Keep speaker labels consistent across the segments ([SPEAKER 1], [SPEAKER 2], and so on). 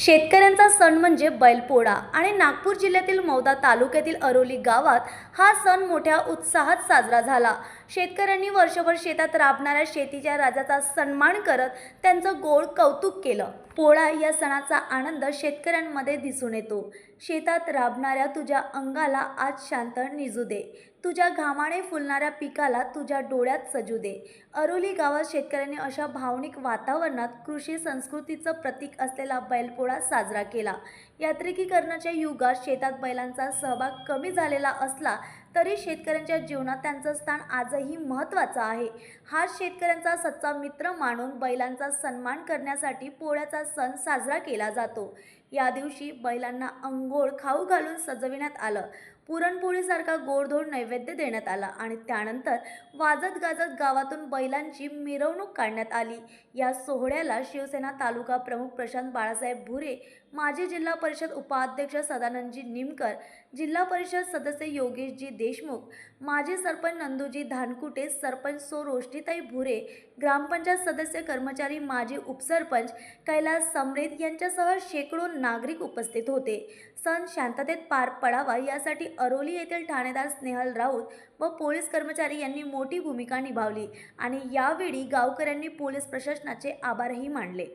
[SPEAKER 1] शेतकऱ्यांचा सण म्हणजे बैलपोळा. आणि नागपूर जिल्ह्यातील मौदा तालुक्यातील अरोली गावात हा सण मोठ्या उत्साहात साजरा झाला. शेतकऱ्यांनी वर्षभर शेतात राबणाऱ्या शेतीच्या राजाचा सन्मान करत त्यांचं गोड कौतुक केलं. पोळा या सणाचा आनंद शेतकऱ्यांमध्ये दिसून येतो. शेतात राबणाऱ्या तुझ्या अंगाला आज शांत निजू दे. तुझ्या घामाने फुलणाऱ्या पिकाला तुझ्या डोळ्यात सजू दे. अरोली गावात शेतकऱ्यांनी अशा भावनिक वातावरणात कृषी संस्कृतीचं प्रतीक असलेला बैलपोळा साजरा केला. यात्रिकीकरणाच्या युगात शेतात बैलांचा सहभाग कमी झालेला असला तरी शेतकऱ्यांच्या जीवनात त्यांचं स्थान आजही महत्त्वाचं आहे. हा शेतकऱ्यांचा सच्चा मित्र मानून बैलांचा सन्मान करण्यासाठी पोळ्याचा सण साजरा केला जातो. या दिवशी बैलांना अंघोळ खाऊ घालून सजविण्यात आलं. पुरणपोळीसारखा गोडधोड नैवेद्य देण्यात आला आणि त्यानंतर वाजत गाजत गावातून बैलांची मिरवणूक काढण्यात आली. या सोहळ्याला शिवसेना तालुका प्रमुख प्रशांत बाळासाहेब भुरे माजी जिल्हा परिषद उपाध्यक्ष सदानंदजी निमकर जिल्हा परिषद सदस्य योगेशजी देशमुख माजी सरपंच नंदूजी धानकुटे सरपंच सो रोष्टीताई भुरे ग्रामपंचायत सदस्य कर्मचारी माजी उपसरपंच कैलास समरेत यांच्यासह शेकडो नागरिक उपस्थित होते. सण शांततेत पार पडावा यासाठी अरोली येथील ठाणेदार स्नेहल राऊत व पोलीस कर्मचारी यांनी मोठी भूमिका निभावली आणि यावेळी गावकऱ्यांनी पोलीस प्रशासनाचे आभारही मानले.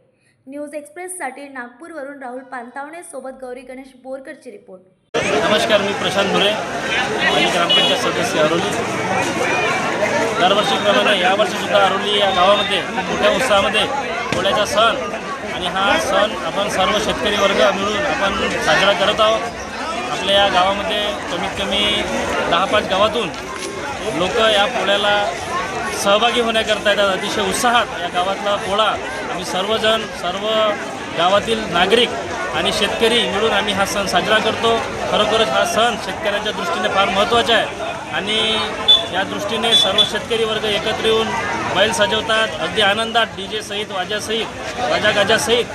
[SPEAKER 1] न्यूज एक्सप्रेससाठी नागपूरवरून राहुल पानतावणे सोबत गौरी गणेश बोरकरची रिपोर्ट.
[SPEAKER 2] नमस्कार मी प्रशांत भुरे माझी ग्रामपंचायत सदस्य अरोली. दरवर्षीप्रमाणे यावर्षीसुद्धा अरोली या गावामध्ये मोठ्या उत्साहामध्ये पोळ्याचा सण आणि हा सण आपण सर्व शेतकरी वर्ग मिळून आपण साजरा करत आहोत. आपल्या या गावामध्ये कमीत कमी दहा पाच गावातून लोक या पोळ्याला सहभागी होण्याकरता येतात. अतिशय उत्साहात या गावातला पोळा. आम्ही सर्वजण सर्व गावातील नागरिक आणि शेतकरी मिळून आम्ही हा सण साजरा करतो. खरोखरच हा सण शेतकऱ्यांच्या दृष्टीने फार महत्त्वाचा आहे. आणि या दृष्टीने सर्व शेतकरी वर्ग एकत्र येऊन बैल सजवतात. अगदी आनंदात डी जे सहित वाजासहित वाजा गाजासहित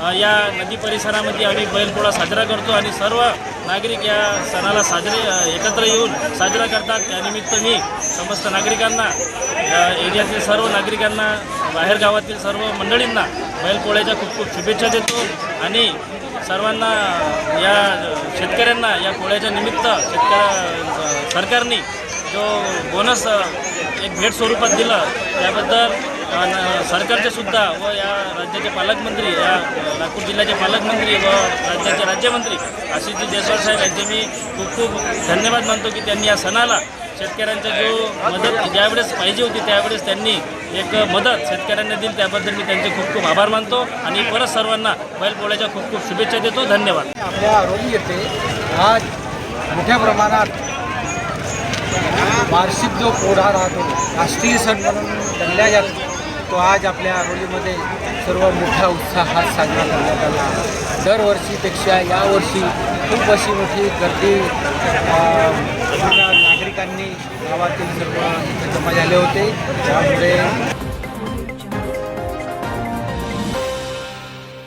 [SPEAKER 2] या नदी परिसरामध्ये आम्ही बैलपोळा साजरा करतो आणि सर्व नागरिक या सणाला साजरे एकत्र येऊन साजरा करतात. त्यानिमित्त मी समस्त नागरिकांना एरियातील सर्व नागरिकांना बाहेरगावातील सर्व मंडळींना बैलपोळ्याच्या खूप खूप शुभेच्छा देतो आणि सर्वांना या शेतकऱ्यांना या पोळ्याच्या निमित्त शेतकऱ्या सरकारने जो बोनस एक भेट स्वरूपात दिलं त्याबद्दल आणि सरकारचे सुद्धा व या राज्याचे पालकमंत्री या नागपूर जिल्ह्याचे पालकमंत्री व राज्याचे राज्यमंत्री आशिषजी जयस्वाल साहेब यांचे मी खूप खूप धन्यवाद मानतो की त्यांनी या सणाला शेतकऱ्यांचा जो मदत ज्यावेळेस पाहिजे होती त्यावेळेस त्यांनी एक मदत शेतकऱ्यांना दिली. त्याबद्दल मी त्यांचे खूप खूप आभार मानतो आणि परत सर्वांना बैलपोळ्याच्या खूप खूप शुभेच्छा देतो. धन्यवाद.
[SPEAKER 3] आपल्या आरोग्य येथे आज मोठ्या प्रमाणात वार्षिक जो पोढा राहतो राष्ट्रीय सण म्हणून गणला जातो तो आज आपल्या आरोलीमध्ये सर्व मोठ्या उत्साहात साजरा करण्यात आला. दरवर्षीपेक्षा यावर्षी खूप अशी मोठी गर्दी नागरिकांनी गावातील सर्व जमा झाले होते. त्यामुळे